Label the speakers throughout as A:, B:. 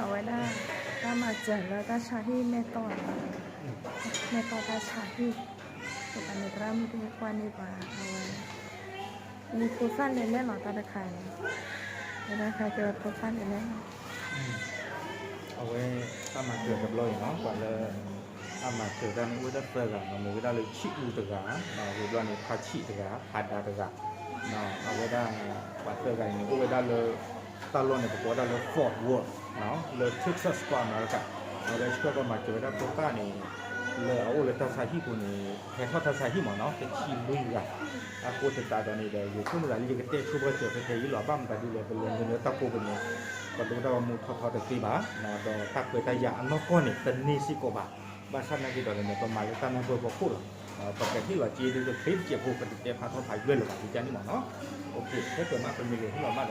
A: เราไว้ได้ถ้ามาเจอแล้วก็ชาที่แม่ต่อยแม่ต่อตาชาที่แต่ตอนนี้ก็ไม่ได้กว่านี่กว่าเอาไว้มีคูสั้นเลยแม่หรอตาตะไคร้ไม่ได้ค่ะเจอคูสั้นเลยแม่
B: เอาไว้ถ้ามาเกิดกับเราเนาะก่อนเลยถ้ามาเกิดกันอุ้ยได้เปิดกันเราไม่ได้เลยชิอูตะกะเนาะรู้ว่านี่พาชิตะกะพาดาตะกะเนาเอาไว้ได้วัดเปิดกันนี่อุ้ยได้เลยตลอดเนี่ยบอกว่าได้เลยฟอร์ดเนาะเลยเท็กซัสกว่ามาแล้วกันเอาไว้ช่วยกันมาเกิดได้เลยเอาเลยทัศน์ที่ตัวนี้แค่เลยกันอร์ด เลยเป็นเรื่องเนื้อตะปูเป็นเนี่ย ก็ดูได้ว่ามูทอทอตะตีบานะดอตักเวตายาอันนอกก้อนนี่เป็นนี่สิโกบาบาชันนักกีฬาเนี่ยประมาณตั้งนั้นเบอร์บอกพูดปกติว่าจีนจะคลิปเกี่ยวกับปฏิเสธพาทอถ่ายด้วยหรือเปล่าที่จานี่หมอเนาะโอเคถ้าเกิดมาเป็นมีเรื่องที่เรามา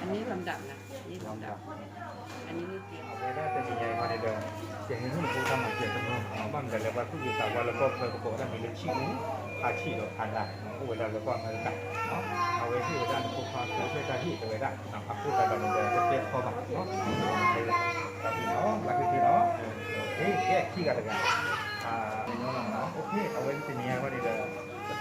B: อัน
C: นี้ลำ
D: ดับนะนี่
B: ลำ
D: ดับ อันนี้ไม่เกี่ยว
B: เอาไว้ได้เป็นใหญ่มาในเดิมเสียงนี้ที่ครูทำมาเกี่ยวกับมือเอาบ้างแต่แล้วว่าผู้อยู่ต่างวันแล้วก็เคยประกอบด้มีเรื่องชี้นู้พาชี้เราทานได้ผู้เวลาแล้วก็มาตัดเนาะเอาไว้ที่ด้านผู้พาเพื่อเพื่อการที่เอาไว้ได้นะครับผู้การดำเนินการจะเตรียมพอแบบเนาะเราพี่เนาะเรักพี่เนาะโอเคแก้ขี้กันเลยกันอ่าเนาะเนาะโอเคเอาไว้ที่นี่ว่าดีเลยแต่ต้องเรียนก็เพลิ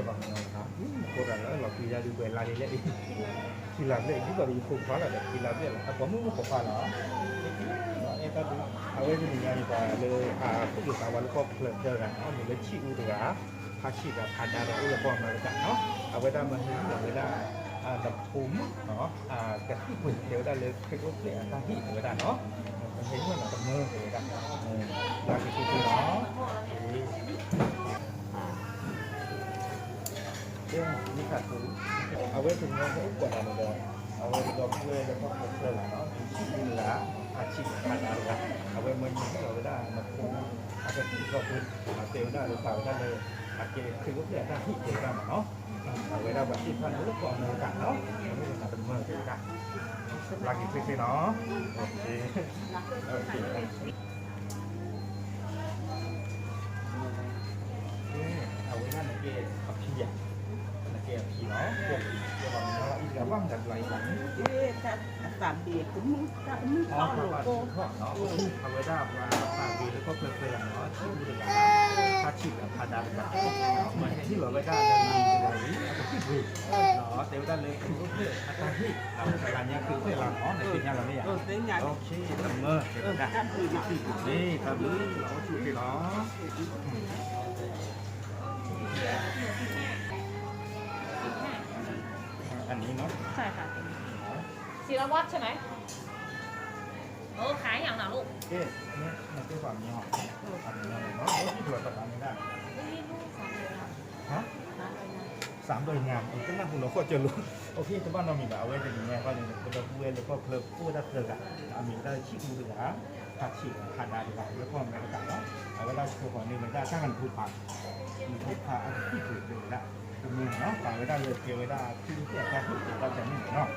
B: bằng hả cô rằng là khi ra đi về la đi đi khi làm vậy chứ còn đi không phải là được khi làm vậy là ta có muốn một pha đó em ta cũng ở đây mình nghe và le à cũng được vào có lần chơi là nó mình lấy chịu được á ha chỉ là thành ra là ule con mà cả nó ở đây ta mình hiểu là người ta à đập thúm nó à cái cái quỷ đều đã lấy cái gốc để ta hít người ta nó mình thấy là tầm mơ người ta là cái cái đó ขาดคือเอาไว้ถึงเงินให้กว่านั้นเลยเอาไว้ดอกเลยแล้วก็เพื่อนเนาะชีวิตละอาชีพพันอะไรเอาไว้มันให้เราได้มาคุมอาจจะที่ก็คือมาเตลได้หรือเปล่าได้เลยอาจจะคือก็เพื่อนได้ที่เจอกันเนาะเอาไว้ได้บัตรที่พันแล้วก็เงินกันเนาะไม่ได้มาเป็นเมื่อเจอกันรักอีกทีเนาะโอเคโอเคเอาไว้นั่นเกศขับเพีย kèm thì nó kèm kèm bằng nó จัดไหลห
D: ลังที่สามเบีย
B: ด
D: ถึ
B: ง
D: ม่
B: อ๋อต้องหลบโกงของเนาะพาเวด้ามาสามบีแล้วก็เพลินเนเนาะที่ดูรีรัมย์าชิกับพาดัา
D: แบ
B: บเหมื
D: อ
B: น
D: ที่หลื
B: อเวด้าเลยเลยเนาะเตวด้านเลยคือเพื่ออาตาฮิเราทำงานนี้คือเพื่อเราเนาะ
C: ใน
B: สิ่นี้เราไม่อยากโอเคทำเมื่อเดี๋นวได้นี่ตาำเลยเรา
C: ช่วยเนาะ ค่ะศิลวัตรใช่ไหมเออขายอย่างหนาลูก
B: เอ๊ะเนี่ยมันเป็นความมีหอมอันนี้เนาะเนาะที่ตรวจประกันไม่ได้ฮะสามโดยงานอีกก็น่าคุณเราก็จะรู้โอเคแต่บ้านเรามีแบบเอาไว้จะมีไงว่าเนี่ยเป็นเราเวแล้วก็เพลิงผู้ได้เพลิงอะมีได้ชิมูดีกว่าผัดฉีกผัดดาดีกว่าแล้วก็แม่กะเนาะเอาไว้ได้ชัวร์ของนี่มันได้ถ้ามันพูดผ่านมีพูดผ่านอันที่ถูกเลยละ ตรงนี้เนาะฝากไว้ได้เลยเกี่ยวไว้ได้ที่ที่อาจารย์พูดเราจะไม่เนาะ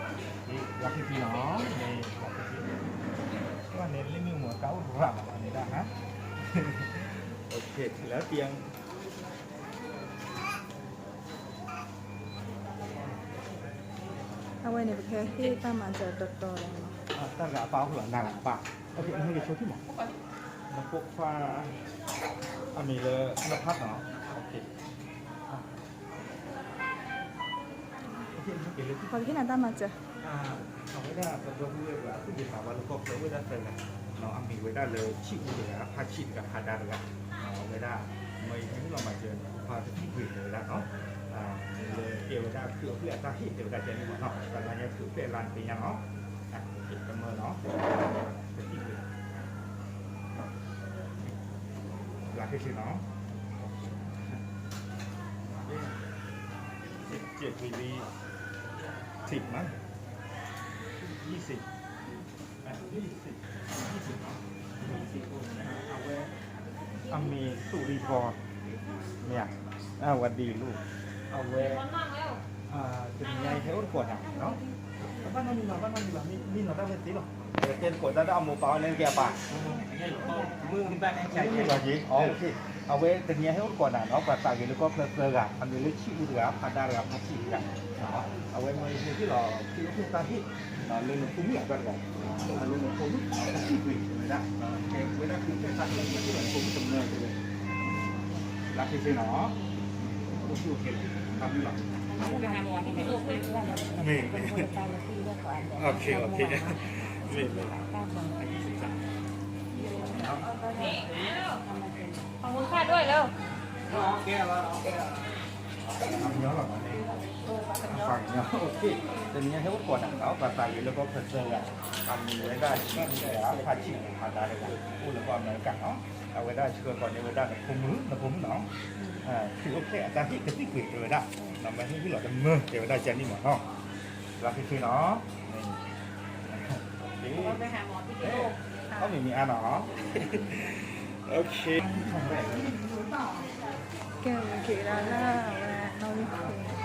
B: นี่รักพี่น้องในของพี่ว่าเน้นเรื่องหัวเก้าหรือเปล่าอันนี้ได้ฮะโอเคแล้วเตียง
A: เอาไว้ในประเทศที่ตามมาเจอตัวตัวเลยเนาะ
B: à ta gã báo hưởng nàng bà ok nó hơi số thứ một nó quốc pha à mình là nó phát nó ok À.
A: มาเจอ
B: à nó mới ra tầm đâu vui là cứ việc bảo là có cái với ra trời này nó ăn mình với ra lời chịu được là pha chịu cả pha đa được nó với ra mấy những là mà chơi pha cái thích quỷ rồi ra nó à kiểu ra cửa cửa ta hít đều ra chơi nhưng mà nó là nhà cửa cửa làm thì nhà nó à thì cảm ơn nó cái thích quỷ là cái gì nó chuyện quỷ đi thịt mà ยี่ สิบมั้งยี่สิบยี่สิบยี่สิบเอาไว้อามีสุริพรเนี่ยอ่าวัสดีลูก เอาไว้
C: ร้อนมากแล้ว
B: อ่าจะมีไงเทวดกดอะเนาะ บ้านมันมีหรอบ้านมันมีหรอมีมีหรอได้เป็นสีหรอเดี๋ยวเจนกดแล้วเอาหมูเปล่าเล่นแกป่ะ
D: มือขึ้นไปใช่
B: ไหมจีอ๋อโอเคเอาไว้แต่เนี้ยให้กดอะเนาะภาษาเกลือก็เพลินๆอะอันนี้เลยชิวเหลือพัดดาเหลือพัดชิวกันเนาะเอาไว้มือที่เราที่เราพูดตาที่เราเล่นคุ้มอย่างกันกันเล่นคุ้มเอาชิวไปเลยนะเกมเวลาคือแค่ตัดเล่นที่เราคุ้มจำเนินไปเลยรักที่ใช่เนาะโอเคโอเคทำดีหรอ
C: ไม่ไม่โอ
B: เคโอเคไม่ไม่
C: ขอบคุณค่าด้วยแล้ว
B: โอเค
C: แล้วโอาแก้ว
B: เยอะหรอ เนี่ยฟังเนาะโอเคแต่เนี้ยให้กดอะเนาะภาษาเกลือก็เพลินๆอะทำไว้ได้ก็มีแต่พัดชิวพัดดาเลยพูดแล้วก็เหมือนกันเนาะเอาไว้ได้เชื่อก่อนเนี่ยไว้ได้แต่คุ้มมือแต่คุ้มเนาะอ่าคือโอเคอาจารย์ที่กระติกเกลือได้นำมาให้พี่หลอดดำเนินเดี๋ยวได้เจนนี่หมดเนาะรักพี่เนาะนี่
C: ไปหาหมอที่เป็นโรค
B: เขาไม่มีอันเนาะโอเค
A: แกมันเกล้าล่าว่าเราไ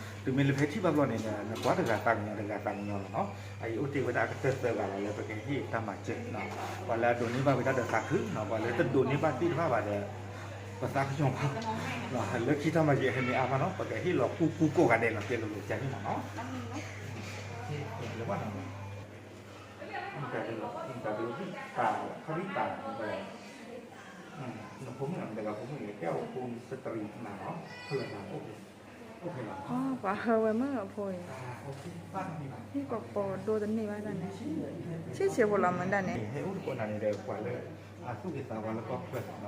A: từ mình phải thiết bao luôn này là quá được gà tăng nhiều được gà tăng nhiều nó ai ưu tiên với ta cái tết tết gà là cái gì ta mà chết nó và là đồ นี้ว่าไปได้แต่ขา
B: ขึ้นเนาะว่าแลยตัดดูนี้ว่าที่ว่าว่าเนี่ย
A: ภาษาขยงพั
B: กเนาะแล้วคิดทำ
C: มา
A: เย
C: อะ
A: ให้มีอามาเนาะ
B: ปที่เราคู่คู่โกกันเด่นเราเตรียมลูกใจนี่เนาะแล้วว่าเนาะมันกลาเป็นมันกลายเที่ตาเขาที่ตาอะไรผมเหมือนแต่กับผมเหมือนแก้วคุณสตรีหนาะเพื่อนหนาว โอเคโอเคหรอ
A: อ๋อว่าเฮอไว้เมื่อพอย
B: บ้านมีไหม
A: นี่ก็ปอดูตันนี่ว่าดันเนี่ยชื่อเชียวบุหรี่มันดันเนี่ย
B: ให้อุ้นคนอะไรเดียวกว่าเลยอาสุกิตาวันแล้วก็เพื่อนเน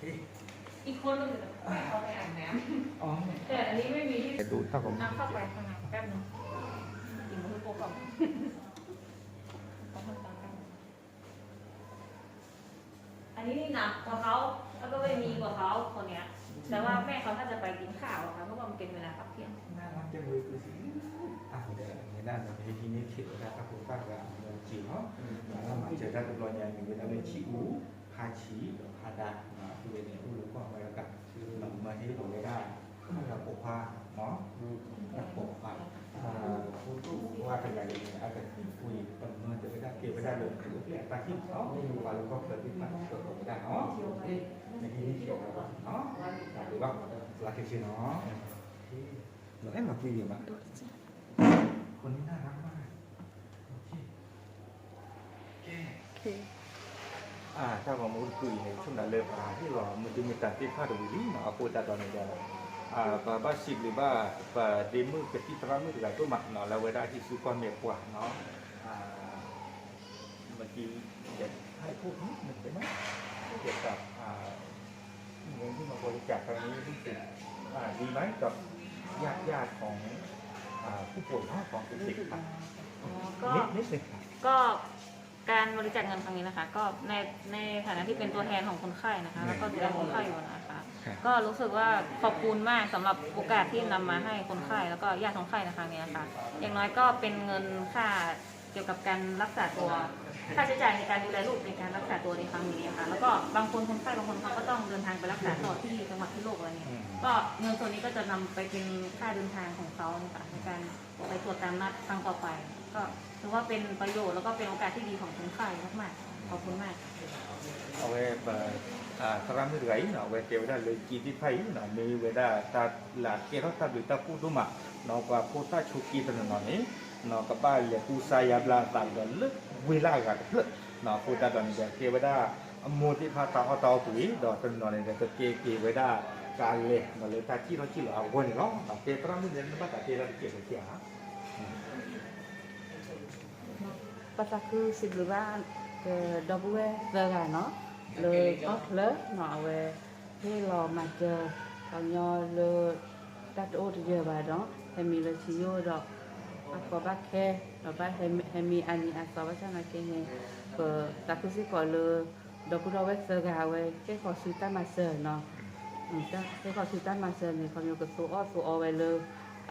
B: ว้ได้กับที่ความเปลี่ยนเนาะโอเคหลักเฉยเนาะโอเคสู้มีเนี่ยแต่ปียะเลยครับ
D: แม่ปียะยังไม่มา
B: มาโชว์เลยกันเนาะ
C: ทีนี้ที่ผมมีเหลือ
B: เลิก
C: เข้าไป
B: กำ
C: ไหน
B: ของกำของเนาะโอเคเนี่ยเกี่ยวกับน้อยที่เราเนาะที่ตัวนี้เกี่ยวกับเรื่องกดตัวเนาะจากรายวีอันนี้ได้ชิบูขาชิขายได้คนละความเป็นการเนาะเอาไว้นั่นคือปกครองปกครองเนาะอ่าโอเคเกี่ยวกับผิวเปลี่ยนตาที่เนาะคือตาที่อ่าเป็นที่สอบถูกเนาะนี่แต่ลื้อหลักที่เนาะโอเค
C: อีกคนนึงเอาไปอาบน้
B: อ๋อำ
C: แต่อันนี้ไม่มีที่
B: ดูถ้าผม
C: น้ำเข้าไปข้างในแป๊บนึงกินมือโปรก่อนต้องทำตามกันอันนี้นี่หนักกว่าเขาแล้วก็ไม่มีกว่าเขาคนเนี้ย แต่ว่าแม่เขาน่าจะไปกินข้าวอะค่ะเพราะว่ามันเป็นเวลาพักเที่ยง
B: น่ารักจังเลยคือสิอะเดี๋ยวในด้านในที่นี้คิดว่าถ้าผู้ฟังก็เมืองจีนเนาะถ้ามาเจอกันรอยยางมีเวลาเลยชิอูพาชีพาดาคือเนี่ยผู้รู้ก็ไว้แล้วกันนำมาให้เราได้เราปกผ้าเนาะเราปกผ้าผู้ตู้ว่าเป็นอย่างนี้อาจจะคุยประเมินจะไม่ได้เก็บไม่ได้เลยคือเปลี่ยนตาที่เนาะว่าเราก็เคยที่มันเกิดไม่ได้เนาะในที่นี้เกี่ยวกับเนาะหรือว่าลาเกชิเนาะเราให้มาคุยกันบ้างคนนี้น่ารักมาก โอเคแก
A: โอเค
B: อ่า ถ้าว่ามูลคุยในช่วงนั้นเลยอ่าที่เรามันจะมีการที่พาดวิลีเนาะ aku tak tahu ni dia อ่า ba ba sip li ba ba demo ke ti tra mu dekat tu mak no la weda ที่สุกอนเมียกว่าเนาะอ่าเมื่อกี้จะให้พูดนิดหนึงได้ไหมเกี่ยวกับอ่าเงินที่มาบริจาคครั้งนี้รู้สึกอ่าดีไหมกับญาติญาติๆของอ่าผู้ป่วยเนาะของเด็กๆครับ
C: ก็
B: นิดนิดหนึงครับ
C: ก็ การบริจาคเงินครั้งนี้นะคะ ก็ในในฐานะที่เป็นตัวแทนของคนไข้นะคะ แล้วก็ดูแลคนไข้อยู่นะคะ
B: ครับ
C: ก็รู้สึกว่าขอบคุณมากสำหรับโอกาสที่นำมาให้คนไข้แล้วก็ญาติคนไข้ในครั้งนี้นะคะอย่างน้อยก็เป็นเงินค่าเกี่ยวกับการรักษาตัว ค่าใช้จ่ายในการดูแลลูกในการรักษาตัวในครั้งนี้นะคะแล้วก็บางคนคนไข้บางคนเขาก็ต้องเดินทางไปรักษาต่อที่จังหวัดที่โลกอะไรเงี้ย
B: อืม
C: ก็เงินส่วนนี้ก็จะนำไปเป็นค่าเดินทางของเขานะคะในการไปตรวจตามนัดครั้งต่อไป ก็ถือว่าเป็นประโยชน์แล้วก็เป็นโอกาสที่ดีของคนไข้มากๆขอบคุณมาก
B: เอาไว้แบบอ่าทรามเรื่อยเนาะเวเทวดาเลยกีที่ไพ่เนาะมีเวดาตาหลาเกเราตาบิตาพูดุมาเนาะกว่าโคตาชุกีตนนอนี่เนาะกับบ้านเลยกูสายาบลาตากันลึกเวลากันลึกเนาะโคตาตอนนี้เทวดาโมติพาตาเอาตาปุ๋ยดอกตนนอนี่ก็เกเกเวดาการเลยเนาะเลยตาที่เราที่เราเอาวันนี้เนาะเทตรามเดินมาตาเทเราเกี่ยวกับเกี่ย
E: pasal aku sebelum ke double zera no le ot le no we he lo ma je kanyo le tat o de je ba do he mi le chi yo do apa ba ke do ba he he mi ani asa ba sana ke he ke taku si ko le double do we zera we ke ko su ta ma se no อืมจ้ะ ke ko su ta ma se ni kanyo ke su o su o we le ah ta le ta ke awo na le kai ta kwa ke a ko te ta awo kanyo de to ki ta de si blu ba mo ki o ple ke so ni na ta su ku sa ku ta su mi sa mu ta o ku o kwe ta ki ta ba ta su kle le le pe pe tu tu ta ta ne ke ta le
B: นี่เนาะเอาไว้ในนี้เวลาไปครามุชีกันเนาะอัตราเป็นตัวสิบหรือสิบพวกที่เวลาบ้าคาดาตามมา